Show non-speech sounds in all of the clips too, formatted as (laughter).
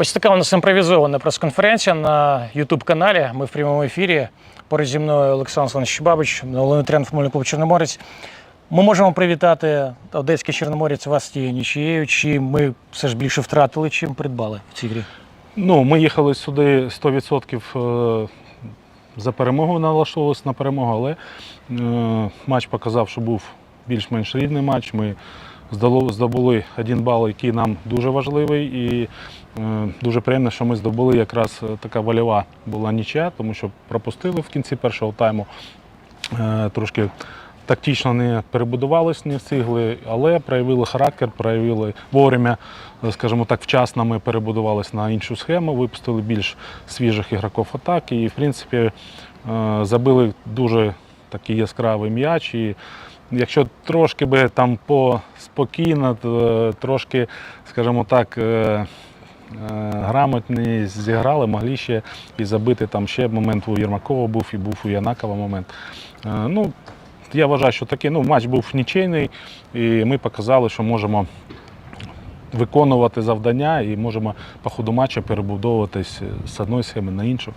Ось така у нас імпровізована прес-конференція на youtube каналі Ми в прямому ефірі. Поруч зі мною Олександр Олександрович Бабич, головний тренер футбольного клубу Чорноморець. Ми можемо привітати Одеський Чорноморець вас тією нічією, чи ми все ж більше втратили, чим придбали в цій грі. Ну, ми їхали сюди 100% е, за перемогу, налаштовувалися на перемогу, але е, матч показав, що був більш-менш рівний матч. Ми здобули один бал, який нам дуже важливий. І е, дуже приємно, що ми здобули якраз е, така вольова була нічия, тому що пропустили в кінці першого тайму. Е, Трошки тактично не перебудувались, не встигли, але проявили характер, проявили вовремя, скажімо так, вчасно ми перебудувалися на іншу схему, випустили більш свіжих ігроків атаки і, в принципі, забили дуже такий яскравий м'яч. І якщо трошки би там по спокійно, то, е, трошки, скажімо так, е, е, грамотні зіграли, могли ще і забити там ще момент у Єрмакова був і був у Янакова момент. Ну, я вважаю, що такий ну, матч був нічийний, і ми показали, що можемо виконувати завдання і можемо по ходу матчу перебудовуватись з одної схеми на іншу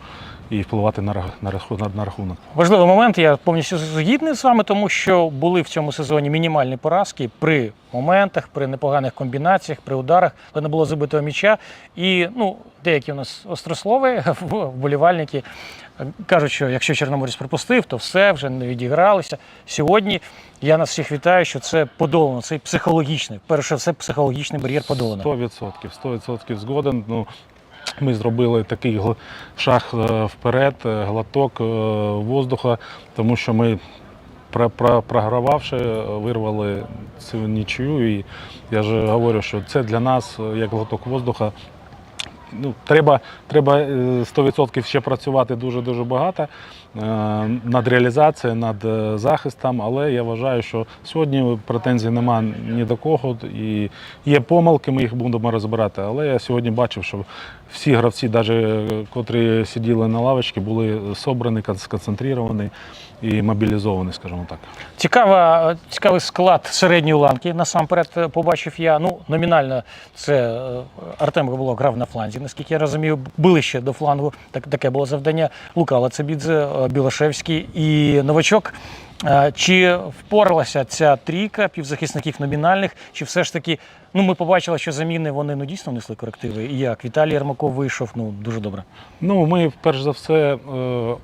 і впливати на, на, на рахунок. Важливий момент, я повністю згідний з вами, тому що були в цьому сезоні мінімальні поразки при моментах, при непоганих комбінаціях, при ударах, але не було забитого м'яча. І ну, деякі у нас острослови, (laughs) вболівальники е, кажуть, що якщо Чорноморець пропустив, то все вже не відігралося. Сьогодні я нас всіх вітаю, що це подолано, цей психологічний, перше все психологічний бар'єр подолано. 100%, 100% згоден. Ну, ми зробили такий шаг е, вперед, е, глоток е, воздуха, тому що ми, про- про- програвавши, вирвали цю нічию. І я ж говорю, що це для нас, як глоток воздуха, ну, треба, треба е, 100% ще працювати дуже-дуже багато над реалізацією, над захистом, але я вважаю, що сьогодні претензій нема ні до кого. І є помилки, ми їх будемо розбирати. Але я сьогодні бачив, що всі гравці, навіть котрі сиділи на лавочці, були собрані, кон- сконцентровані і мобілізовані, скажімо так. Цікава, цікавий склад середньої ланки. Насамперед е, побачив я. Ну, номінально це е, Артем Габулок грав на фланзі, наскільки я розумію, ближче до флангу. Так, таке було завдання. Лука Лацебідзе, е, Білошевський і Новачок. Е, Чи впоралася ця трійка півзахисників номінальних, чи все ж таки, ну ми побачили, що заміни вони ну дійсно несли корективи. І як Віталій Єрмаков вийшов, ну дуже добре. Ну, ми перш за все е,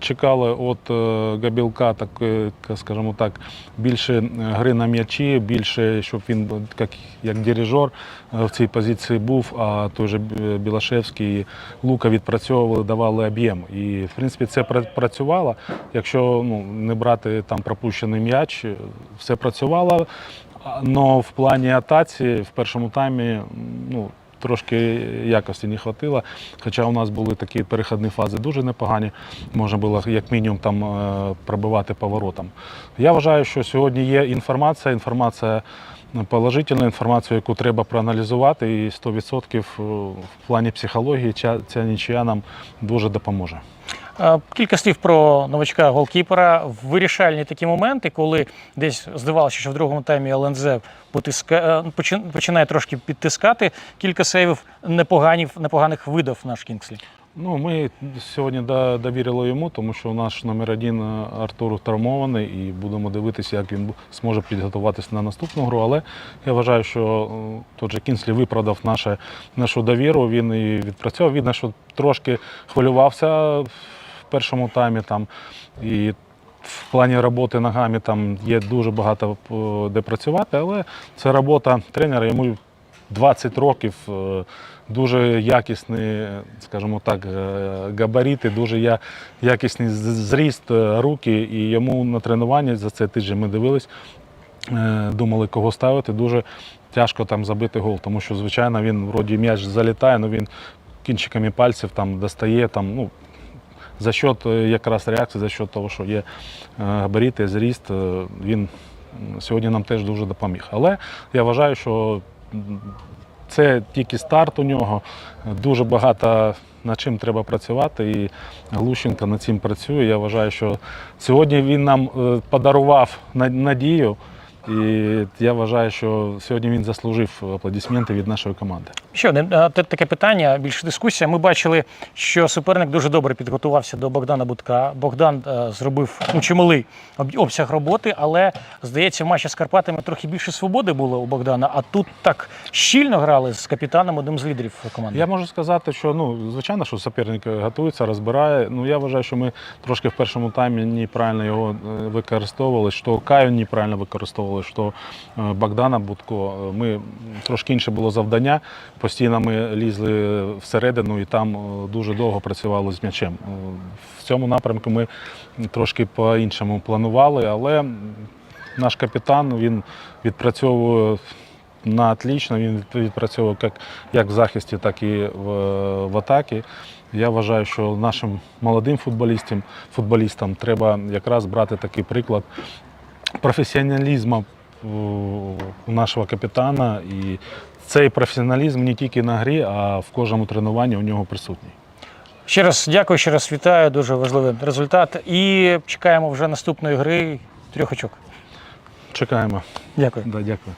чекали від е, Габілка, так, е, скажімо так, більше е, гри на м'ячі, більше, щоб він як, як дирижер в цій позиції був, а той же Білашевський і Лука відпрацьовували, давали об'єм. І, в принципі, це працювало. Якщо ну, не брати там пропущений м'яч, все працювало. Але в плані атаці в першому таймі ну, трошки якості не вистачило. Хоча у нас були такі перехідні фази дуже непогані. Можна було як мінімум там е, пробивати поворотом. Я вважаю, що сьогодні є інформація, інформація положительна, інформація, яку треба проаналізувати, і 100% в плані психології ця нічия нам дуже допоможе. Кілька слів про новачка голкіпера. Вирішальні такі моменти, коли десь здавалося, що в другому таймі ЛНЗ потиска... е, починає трошки підтискати. Кілька сейвів непоганих, непоганих видав наш Кінгслі. Ну, ми сьогодні до- довірили йому, тому що наш номер один е, Артур травмований і будемо дивитися, як він зможе підготуватися на наступну гру. Але я вважаю, що е, тот же Кінслі виправдав наше, нашу довіру. Він і відпрацьовував. Видно, що трошки хвилювався першому таймі там. І в плані роботи ногами там є дуже багато е, де працювати, але це робота тренера. Йому 20 років, е, дуже якісні, скажімо так, е, габарити, дуже якісний зріст, руки. І йому на тренуванні за цей тиждень ми дивились, думали, кого ставити. Дуже тяжко там забити гол, тому що, звичайно, він вроді м'яч залітає, але він кінчиками пальців там достає. Там, ну, за счет е, якраз реакції, за счет того, що є е, габарити, зріст, е, він сьогодні нам теж дуже допоміг. Але я вважаю, що це тільки старт у нього. Дуже багато над чим треба працювати, і Глущенко над цим працює. Я вважаю, що сьогодні він нам подарував надію. І я вважаю, що сьогодні він заслужив аплодисменти від нашої команди. Ще одне е, таке питання, більше дискусія. Ми бачили, що суперник дуже добре підготувався до Богдана Будка. Богдан е, зробив ну, чималий обсяг роботи, але здається, в матчі з Карпатами трохи більше свободи було у Богдана. А тут так щільно грали з капітаном, одним з лідерів команди. Я можу сказати, що ну звичайно, що суперник готується, розбирає. Ну я вважаю, що ми трошки в першому таймі неправильно його е, використовували, що Каю неправильно використовували, що е, Богдана Будко. е, Ми трошки інше було завдання. Постійно ми лізли всередину і там е, дуже довго працювали з м'ячем. В цьому напрямку ми трошки по-іншому планували, але наш капітан він відпрацьовує на отлично. Він відпрацьовує як, як в захисті, так і в, в атакі. Я вважаю, що нашим молодим футболістам, футболістам треба якраз брати такий приклад професіоналізму нашого капітана. І цей професіоналізм не тільки на грі, а в кожному тренуванні у нього присутній. Ще раз дякую, ще раз вітаю. Дуже важливий результат. І чекаємо вже наступної гри трьох очок. Чекаємо. Дякую. Да, дякую.